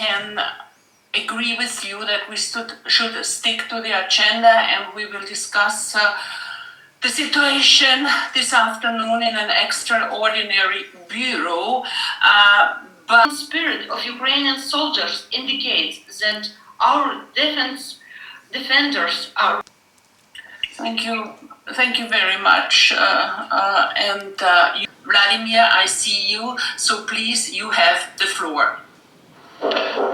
can agree with you that we stood, should stick to the agenda and we will discuss uh, the situation this afternoon in an extraordinary bureau. Uh, but The spirit of Ukrainian soldiers indicates that our defense defenders are Thank you, thank you very much. Uh, uh, and uh, Vladimir, I see you, so please, you have the floor.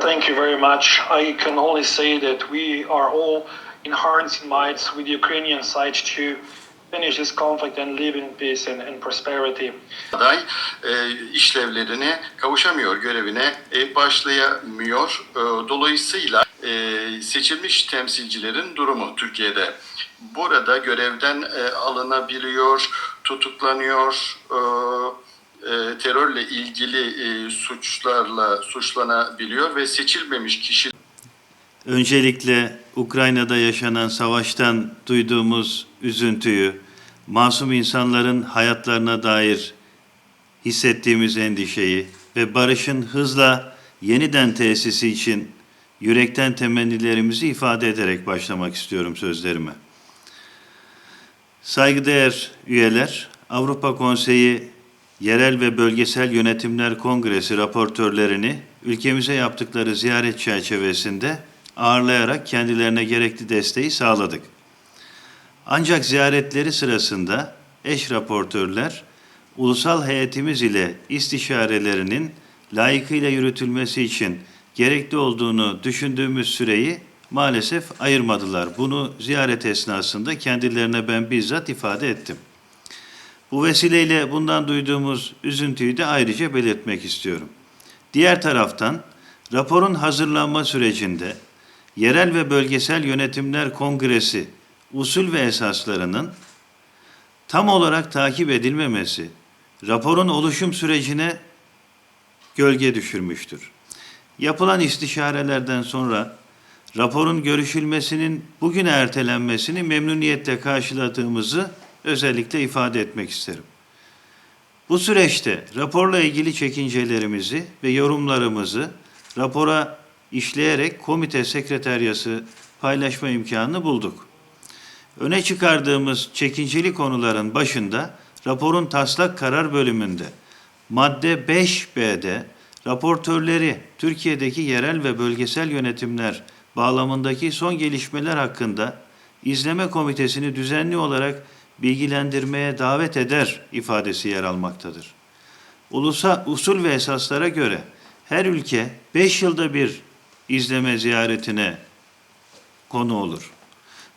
Thank you very much. I can only say that we are all in hearts and minds with the Ukrainian side to finish this conflict and live in peace and, and prosperity. aday e, işlevlerine kavuşamıyor, görevine e, başlayamıyor. E, dolayısıyla e, seçilmiş temsilcilerin durumu Türkiye'de burada görevden e, alınabiliyor, tutuklanıyor, e, e, terörle ilgili e, suçlarla suçlanabiliyor ve seçilmemiş kişi Öncelikle Ukrayna'da yaşanan savaştan duyduğumuz üzüntüyü, masum insanların hayatlarına dair hissettiğimiz endişeyi ve barışın hızla yeniden tesisi için yürekten temennilerimizi ifade ederek başlamak istiyorum sözlerime. Saygıdeğer üyeler, Avrupa Konseyi Yerel ve Bölgesel Yönetimler Kongresi raportörlerini ülkemize yaptıkları ziyaret çerçevesinde ağırlayarak kendilerine gerekli desteği sağladık. Ancak ziyaretleri sırasında eş raportörler ulusal heyetimiz ile istişarelerinin layıkıyla yürütülmesi için gerekli olduğunu düşündüğümüz süreyi maalesef ayırmadılar. Bunu ziyaret esnasında kendilerine ben bizzat ifade ettim. Bu vesileyle bundan duyduğumuz üzüntüyü de ayrıca belirtmek istiyorum. Diğer taraftan raporun hazırlanma sürecinde Yerel ve Bölgesel Yönetimler Kongresi usul ve esaslarının tam olarak takip edilmemesi raporun oluşum sürecine gölge düşürmüştür. Yapılan istişarelerden sonra raporun görüşülmesinin bugüne ertelenmesini memnuniyetle karşıladığımızı özellikle ifade etmek isterim. Bu süreçte raporla ilgili çekincelerimizi ve yorumlarımızı rapora işleyerek komite sekreteryası paylaşma imkanını bulduk. Öne çıkardığımız çekinceli konuların başında raporun taslak karar bölümünde madde 5B'de raportörleri Türkiye'deki yerel ve bölgesel yönetimler bağlamındaki son gelişmeler hakkında izleme komitesini düzenli olarak bilgilendirmeye davet eder ifadesi yer almaktadır. Ulusa usul ve esaslara göre her ülke 5 yılda bir izleme ziyaretine konu olur.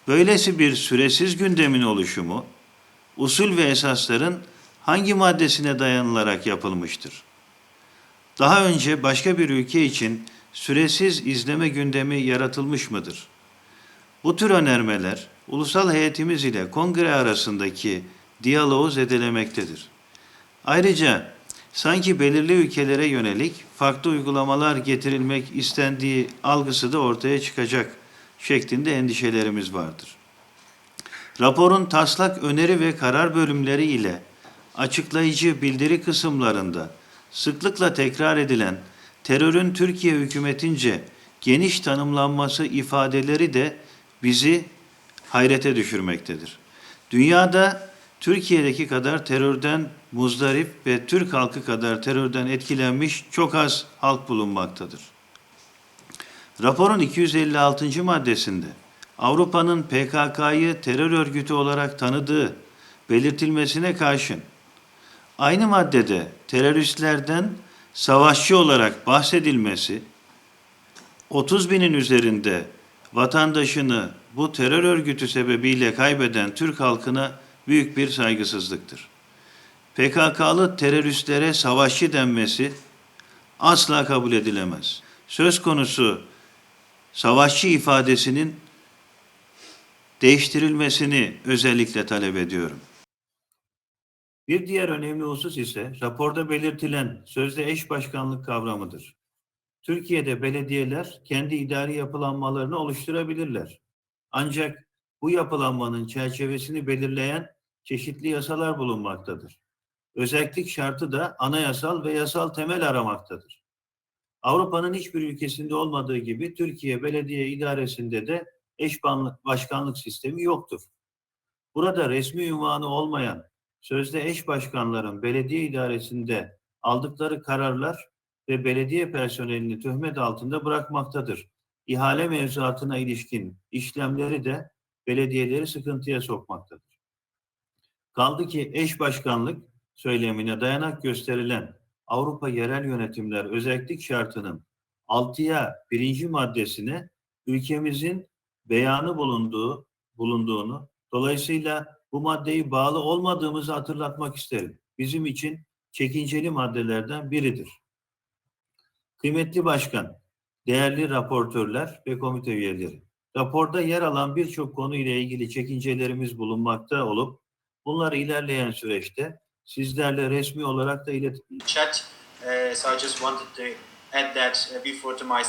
Böylesi bir süresiz gündemin oluşumu usul ve esasların hangi maddesine dayanılarak yapılmıştır? Daha önce başka bir ülke için süresiz izleme gündemi yaratılmış mıdır? Bu tür önermeler ulusal heyetimiz ile kongre arasındaki diyaloğu zedelemektedir. Ayrıca sanki belirli ülkelere yönelik farklı uygulamalar getirilmek istendiği algısı da ortaya çıkacak şeklinde endişelerimiz vardır. Raporun taslak öneri ve karar bölümleri ile açıklayıcı bildiri kısımlarında sıklıkla tekrar edilen terörün Türkiye hükümetince geniş tanımlanması ifadeleri de bizi hayrete düşürmektedir. Dünyada Türkiye'deki kadar terörden muzdarip ve Türk halkı kadar terörden etkilenmiş çok az halk bulunmaktadır. Raporun 256. maddesinde Avrupa'nın PKK'yı terör örgütü olarak tanıdığı belirtilmesine karşın aynı maddede teröristlerden savaşçı olarak bahsedilmesi 30 binin üzerinde vatandaşını bu terör örgütü sebebiyle kaybeden Türk halkına büyük bir saygısızlıktır. PKK'lı teröristlere savaşçı denmesi asla kabul edilemez. Söz konusu savaşçı ifadesinin değiştirilmesini özellikle talep ediyorum. Bir diğer önemli husus ise raporda belirtilen sözde eş başkanlık kavramıdır. Türkiye'de belediyeler kendi idari yapılanmalarını oluşturabilirler. Ancak bu yapılanmanın çerçevesini belirleyen çeşitli yasalar bulunmaktadır. Özellik şartı da anayasal ve yasal temel aramaktadır. Avrupa'nın hiçbir ülkesinde olmadığı gibi Türkiye Belediye İdaresi'nde de eş banlı- başkanlık sistemi yoktur. Burada resmi ünvanı olmayan sözde eş başkanların belediye idaresinde aldıkları kararlar ve belediye personelini töhmet altında bırakmaktadır. İhale mevzuatına ilişkin işlemleri de belediyeleri sıkıntıya sokmaktadır. Kaldı ki eş başkanlık söylemine dayanak gösterilen Avrupa Yerel Yönetimler Özellik Şartı'nın 6'ya birinci maddesine ülkemizin beyanı bulunduğu bulunduğunu dolayısıyla bu maddeyi bağlı olmadığımızı hatırlatmak isterim. Bizim için çekinceli maddelerden biridir. Kıymetli başkan, değerli raportörler ve komite üyeleri, raporda yer alan birçok konu ile ilgili çekincelerimiz bulunmakta olup bunlar ilerleyen süreçte sizlerle resmi olarak da ilet chat. Uh, so I just wanted to add that uh, before to my